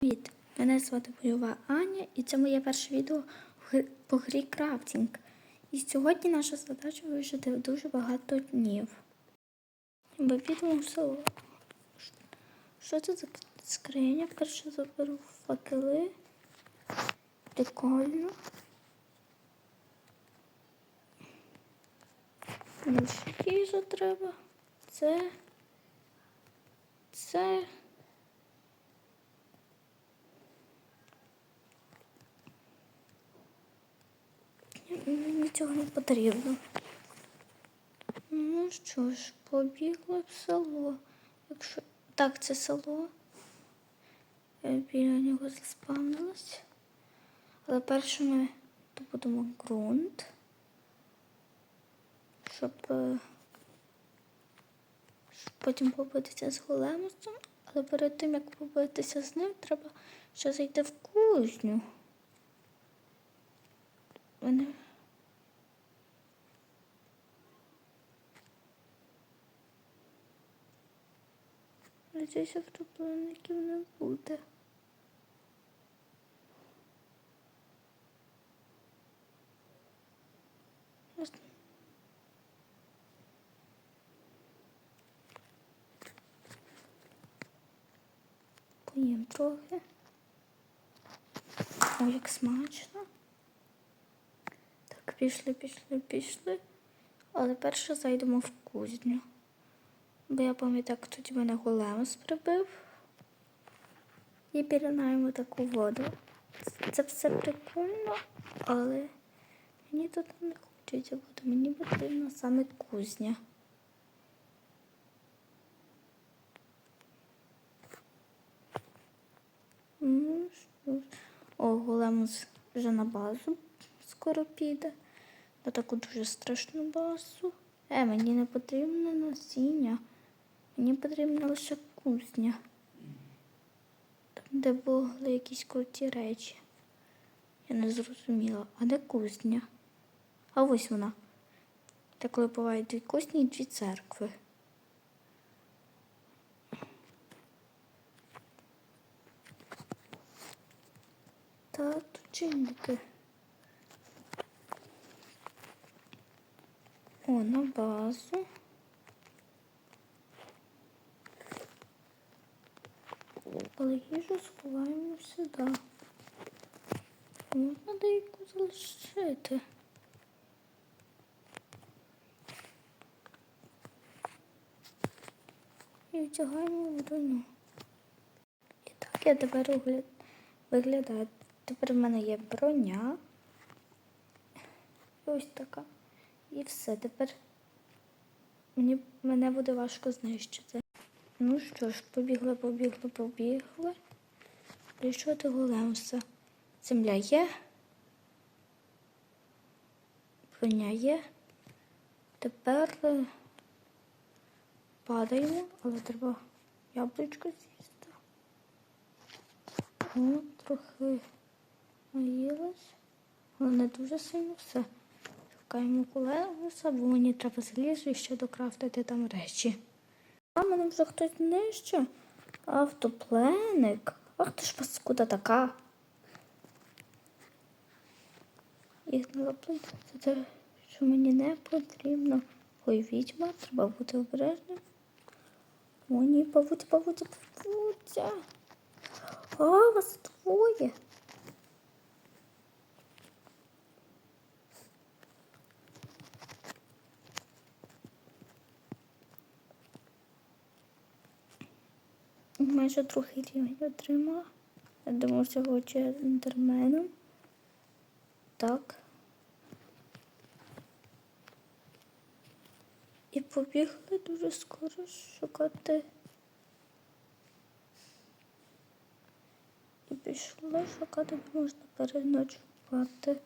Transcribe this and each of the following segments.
Привіт! Мене звати Бойова Аня і це моє перше відео по грі крафтінг. І сьогодні наша задача вижити дуже багато днів. Ми підемо в село. Що це за скриня? Перше заберу факели. Прикольно. Ну, ще їжа треба. Це. Це. Мені цього не потрібно. Ну що ж, побігли в село. Якщо так, це село. Я біля нього заспавнилась. Але перше ми добудемо ґрунт, щоб, е, щоб потім побитися з големостом. Але перед тим, як побитися з ним, треба ще зайти в кузню. Мене Надіюся, втопленників не буде. Поїм трохи. Ой, як смачно. Пішли, пішли, пішли. Але перше зайдемо в кузню. Бо я пам'ятаю, як тоді мене големос прибив. І пірнаємо таку воду. Це все прикольно, але мені тут не хочеться бути. Мені потрібна саме кузня. Ну, що. О, големос вже на базу скоро піде. На таку дуже страшну базу. Е, мені не потрібно насіння. Мені потрібна лише кузня. Там, де були якісь круті речі. Я не зрозуміла. А де кузня? А ось вона. Та коли бувають дві кузні і дві церкви. Та тут чинники. О, на базу. Але їжу сховаємо сюди. Можна деяку залишити. І втягаємо в броню. І так я тепер виглядаю. Тепер в мене є броня. І ось така. І все. Тепер мені, мене буде важко знищити. Ну що ж, побігли, побігли. І що ти големся? Земля є. Броня є. Тепер е, падаємо, але треба яблучко з'їсти. О, трохи наїлась, але не дуже сильно все. Шукаємо колеса, бо мені треба залізти і ще докрафтити там речі. А мене вже хтось нижче. Автопленик. Ах ти ж паскуда така. Їх не лаплити. Це що мені не потрібно. Ой, відьма, треба бути обережним. О, ні, павуті, павуті, павуття. А, вас двоє. Майже другий рівень отримала. Я думаю, цього ендерменом. Так. І побігли дуже скоро шукати. І пішли шукати, де можна переночувати.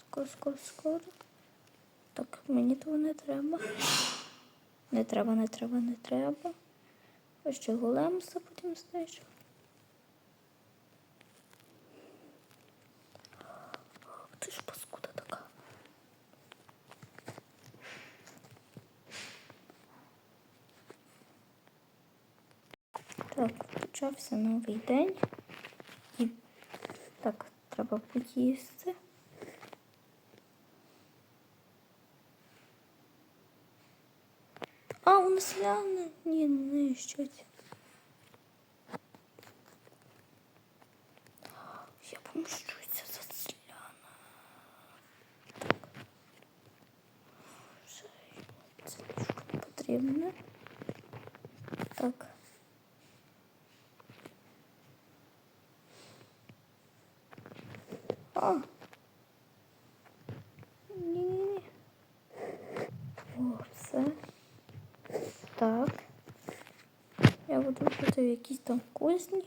Скоро, скоро, скоро. Так, мені того не треба. Не треба, не треба, не треба. А ще големса потім знайшов. Ти ж паскуда така. Так, почався новий день. І так, треба поїсти. А, у нас ляни? Ні, не нищать. Я помщуся за селяна. Так. Вже це нічого не потрібно. Так. Я буду якісь там кузні.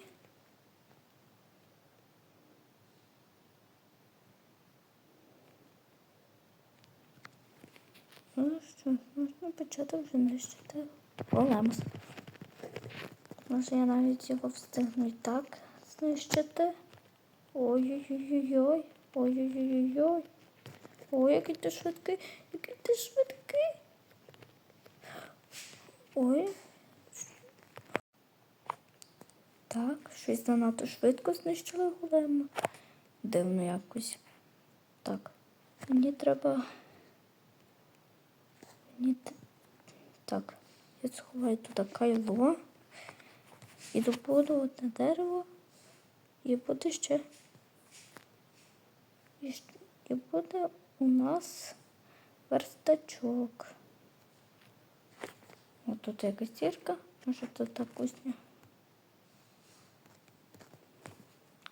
Ну що, можна почати вже нищити големс. Може я навіть його встигну і так знищити. Ой-ой-ой-ой. Ой-ой-ой-ой. Ой, який ти швидкий, який ти швидкий. Ой. Так, щось занадто швидко знищили голема. Дивно якось. Так. Мені треба. Мені... Так, я сховаю туди кайло. І добуду одне дерево. І буде ще. І, і буде у нас верстачок. Ось тут якась зірка. Може тут так кузня.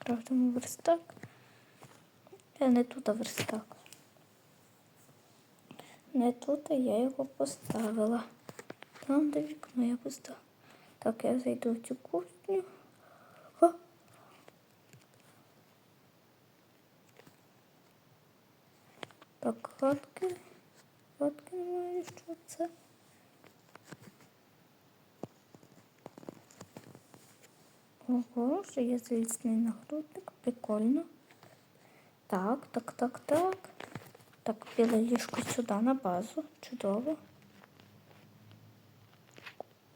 Крафтимо верстак. Е, не тут, а верстак. Не тут, а я його поставила. Там, де вікно я поставила. Так, я зайду в цю кухню. А! Так, хатки. Хатки немає, що це? Ого, що є залізний нагрудник. Прикольно. Так, так, так, так. Так, біле ліжко сюди на базу. Чудово.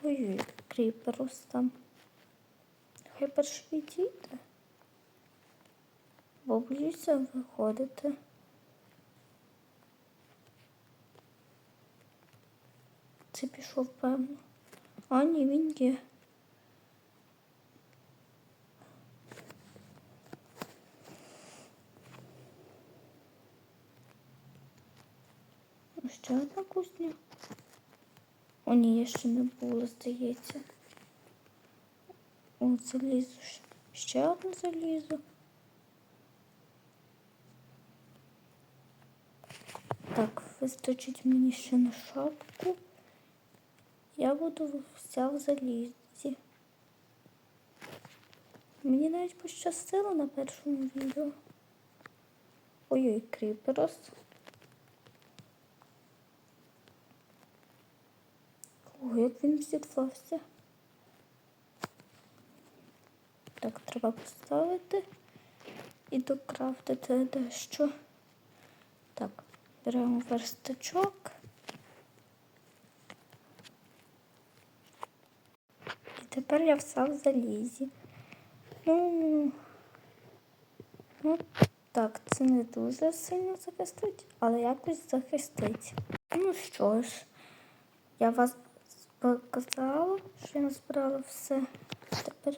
Ой-ой, кріперус там. Хай перше відійде. Бо боюся виходити. Це пішов, певно. А, ні, він є. Ще одна кузня. О, ні, я ще не було, здається. О, залізу. Ще одне залізу. Так, вистачить мені ще на шапку. Я буду вся в залізі. Мені навіть пощастило на першому відео. Ой-ой, кріперос. Ой, як він зірвався. Так, треба поставити і докрафтити дещо. Так, беремо верстачок. І тепер я вся в залізі. Ну, ну так, це не дуже сильно захистить, але якось захистить. Ну що ж, я вас показала, що я назбирала все. Тепер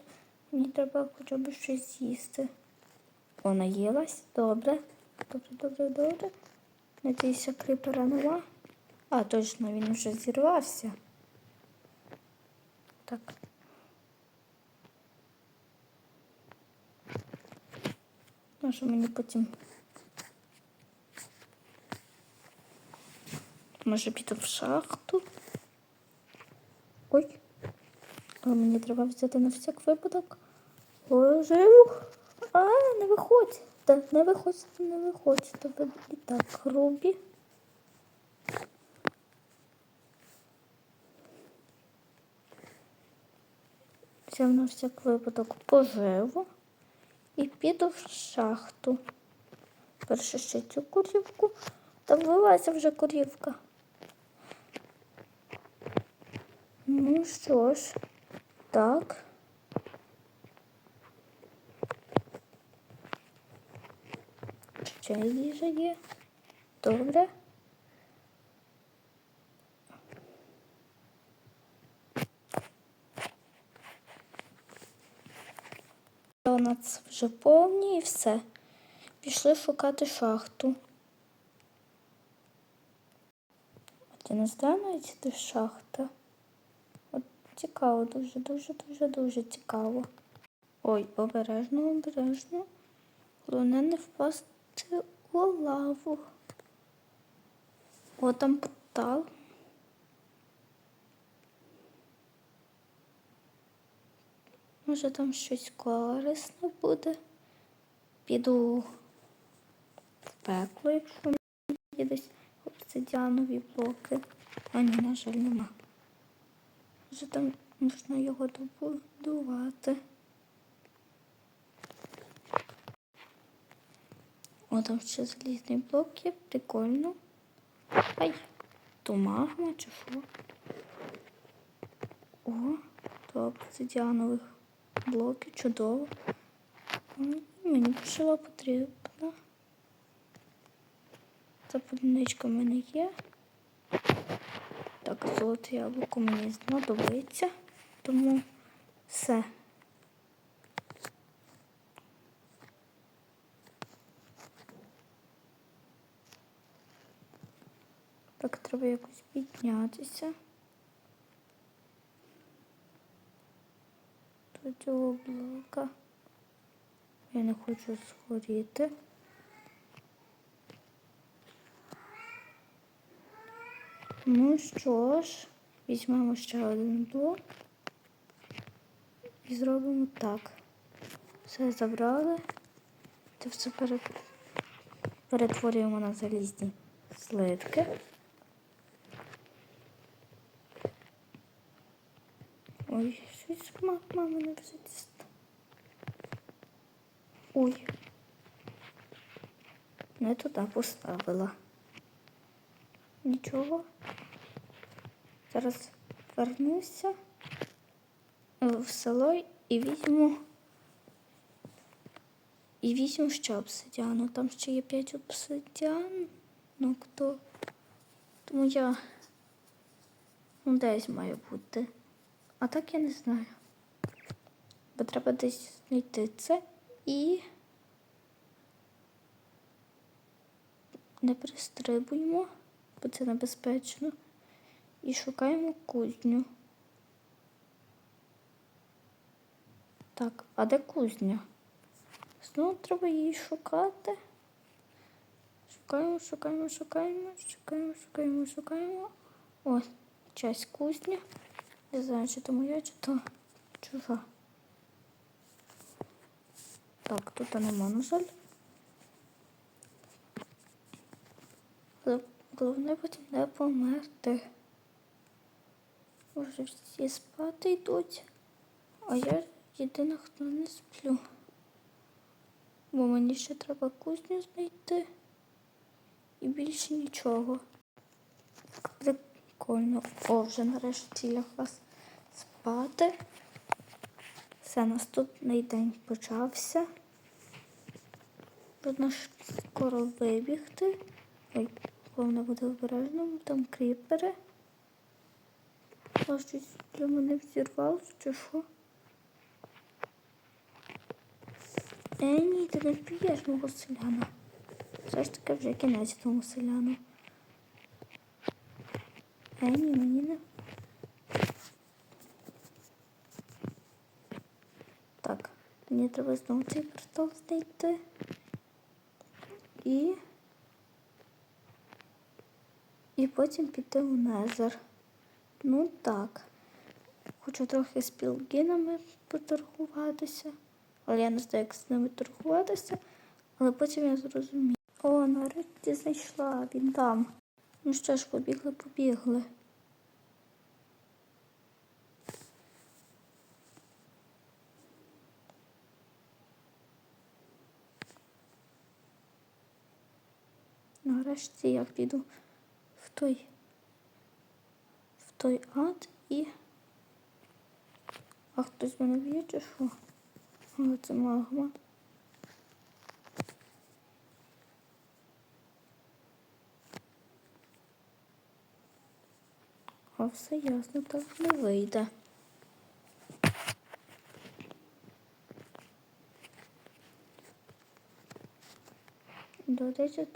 мені треба хоча б щось з'їсти. О, наїлась. Добре. Добре, добре, добре. Надіюся, кріпера нема. А, точно, він вже зірвався. Так. Може мені потім. Може піду в шахту. Ой. Але мені треба взяти на всяк випадок. Ложив. А, не виходь. Так, не виходь, не виходь. Тобі і так грубі. Взяв на всяк випадок поживу і піду в шахту. Перше ще цю курівку. Та вилазя вже курівка. Ну що ж, так. Ще їжа є. Добре. У нас вже повні і все. Пішли шукати шахту. От я не знаю навіть де шахта. Цікаво, дуже, дуже, дуже, дуже цікаво. Ой, обережно, обережно. Головне не впасти у лаву. О, там портал. Може там щось корисне буде. Піду в пекло, якщо є десь обсидіанові блоки. А ні, на жаль, нема. Може там можна його добудувати. О, там ще залізний блок є, прикольно. Ай, то магма чи що? О, то обсидіанових блоків, чудово. Мені пішла потрібна. Ця поліничка в мене є. Так, золоте яблуко мені знадобиться, тому все. Так, треба якось піднятися. До цього блока. Я не хочу згоріти. Ну що ж, візьмемо ще один блок і зробимо так. Все забрали. Це все перетворюємо на залізні слитки. Ой, щось мама вже дістала. Ой. Не туди поставила. Нічого. Зараз вернуся в село і візьму. І візьму ще обсидіану. Там ще є 5 обсидіан. Ну хто? Тому я ну, десь має бути. А так я не знаю. Бо треба десь знайти це і не пристрибуємо, бо це небезпечно. І шукаємо кузню. Так, а де кузня? Знову треба її шукати. Шукаємо, шукаємо, шукаємо, шукаємо, шукаємо, шукаємо. О, часть кузня. Не знаю, чи то моя, чи то чужа. Так, тут нема, на жаль. Але Головне потім не померти. Вже всі спати йдуть, а я єдина, хто не сплю. Бо мені ще треба кузню знайти і більше нічого. Прикольно. О, вже нарешті лягла спати. Все, наступний день почався. Будемо скоро вибігти. Ой, головне буде обережно, там кріпери. А щось для мене взірвалося, чи що? Е, ні, ти не вб'єш мого селяна. Все ж таки вже кінець тому селяну. Е, ні, мені не. Так, мені треба знову цей портал знайти. І. І потім піти в Незер. Ну так. Хочу трохи з пілгінами поторгуватися. Але я не знаю, як з ними торгуватися. Але потім я зрозумію. О, нарешті знайшла, він там. Ну що ж, побігли, побігли. Нарешті я піду той в той ад і... А хтось мене б'є чи що? Але це магма. А все ясно, так не вийде. До речі,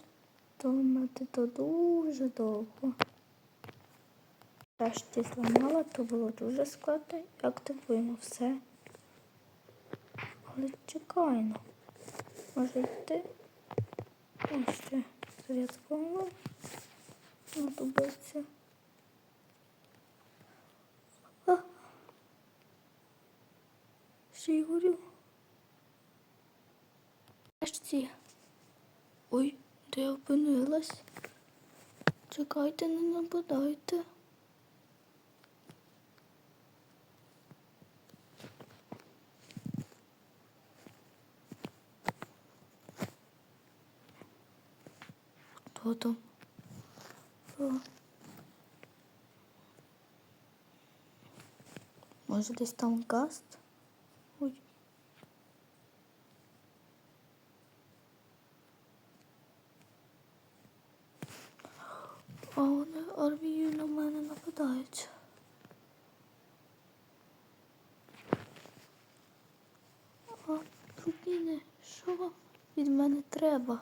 думати то дуже довго. Врешті зламала, то було дуже складно і активуємо все. Але чекай ну. Може йти. Ось ще мова. Надобиться. Ще й горю. Ой, де я опинилась? Чекайте, не нападайте. Хто там? О. Може десь там гаст? Ой. А вони армією на мене нападають. А, Рубіни, що від мене треба?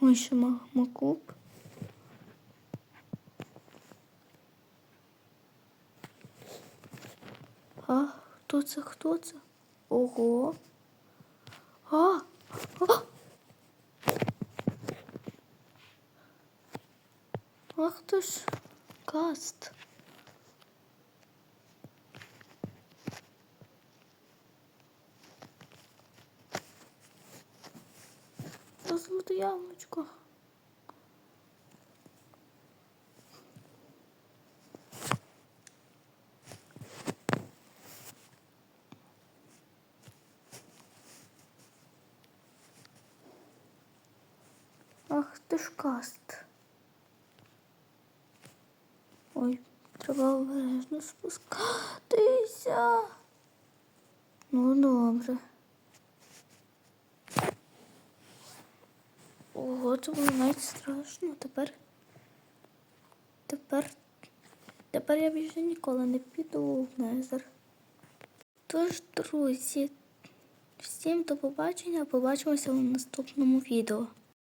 Ой, ще макуб. А, хто це? Хто це? Ого. А! а! Ах ти ж каст. Та золоте Ах ти ж каст. Ой, треба обережно спускатися. Ну, добре. Ого, це було навіть страшно. Тепер. Тепер. Тепер я більше ніколи не піду в Незер. Тож, друзі, всім до побачення. Побачимося у наступному відео.